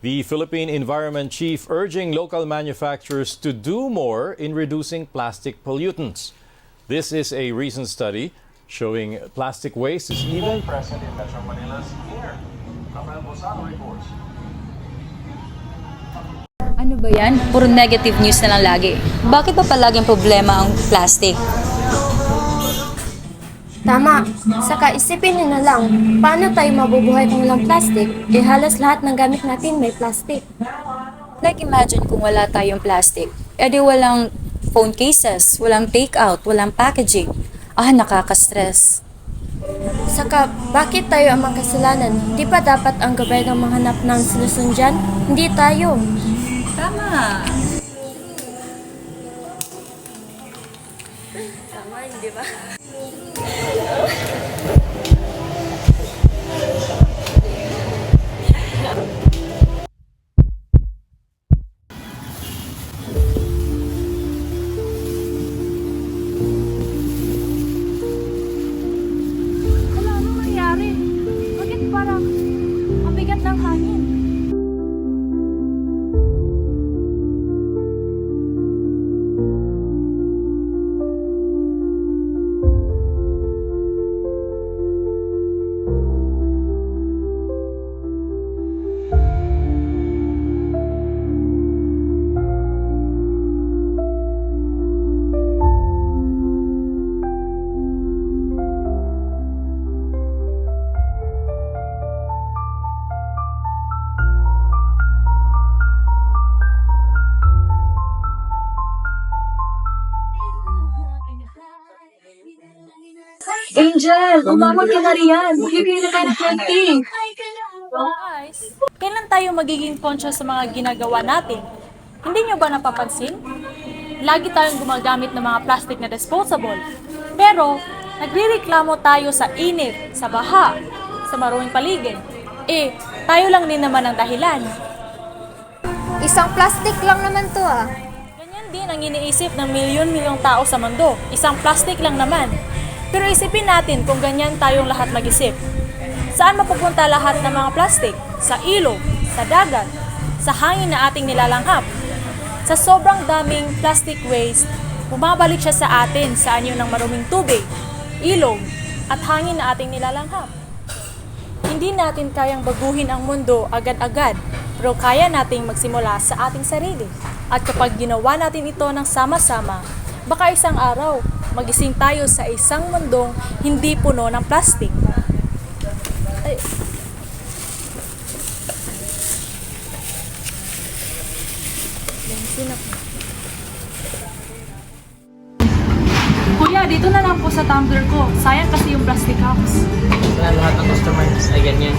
The Philippine Environment Chief urging local manufacturers to do more in reducing plastic pollutants. This is a recent study showing plastic waste is even present in Metro Manila's air. Rafael Bosano reports. Ano ba yan? Puro negative news na lang lagi. Bakit ba palaging problema ang plastic? Tama. Saka isipin nyo na lang, paano tayo mabubuhay kung walang plastic? Eh halos lahat ng gamit natin may plastic. Like imagine kung wala tayong plastic. E di walang phone cases, walang takeout, walang packaging. Ah, nakaka-stress. Saka, bakit tayo ang makasalanan? Di ba dapat ang gobyerno manghanap ng solusyon dyan? Hindi tayo. Tama. Tama, hindi ba? Angel, umamon ka na riyan. Bibigyan na tayo ng 20. Guys, kailan tayo magiging conscious sa mga ginagawa natin? Hindi nyo ba napapansin? Lagi tayong gumagamit ng mga plastic na disposable. Pero, nagrireklamo tayo sa init, sa baha, sa maruing paligid. Eh, tayo lang din naman ang dahilan. Isang plastic lang naman to ah. Ganyan din ang iniisip ng milyon-milyong tao sa mundo. Isang plastic lang naman. Pero isipin natin kung ganyan tayong lahat mag-isip. Saan mapupunta lahat ng mga plastic? Sa ilog, sa dagat, sa hangin na ating nilalanghap. Sa sobrang daming plastic waste, bumabalik siya sa atin sa anyo ng maruming tubig, ilog, at hangin na ating nilalanghap. Hindi natin kayang baguhin ang mundo agad-agad, pero kaya nating magsimula sa ating sarili. At kapag ginawa natin ito ng sama-sama, baka isang araw, magising tayo sa isang mundong hindi puno ng plastic. Ay. Bensin ako. Kuya, dito na lang po sa tumbler ko. Sayang kasi yung plastic cups. Wala lahat ng customers ay ganyan.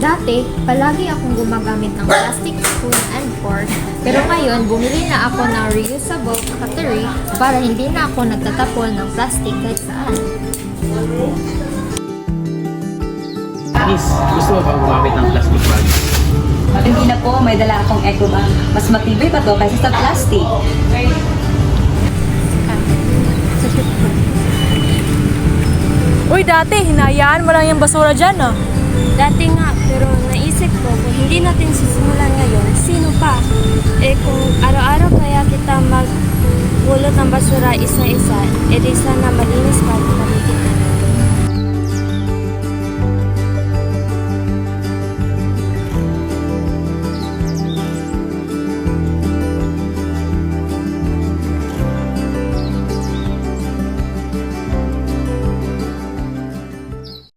Dati, palagi akong gumagamit ng plastic spoon and fork. Pero ngayon, bumili na ako ng reusable cutlery para hindi na ako nagtatapon ng plastic kahit saan. Miss, gusto mo ba gumamit ng plastic bags? Hindi na po, may dala akong eco bag. Mas matibay pa to kaysa sa plastic. Uy, dati, hinayaan mo lang yung basura dyan, ah. Dati nga, pero naisip ko kung hindi natin sisimulan ngayon, sino pa? Eh kung araw-araw kaya kita magpulot ng basura isa-isa, edi sana malinis pa.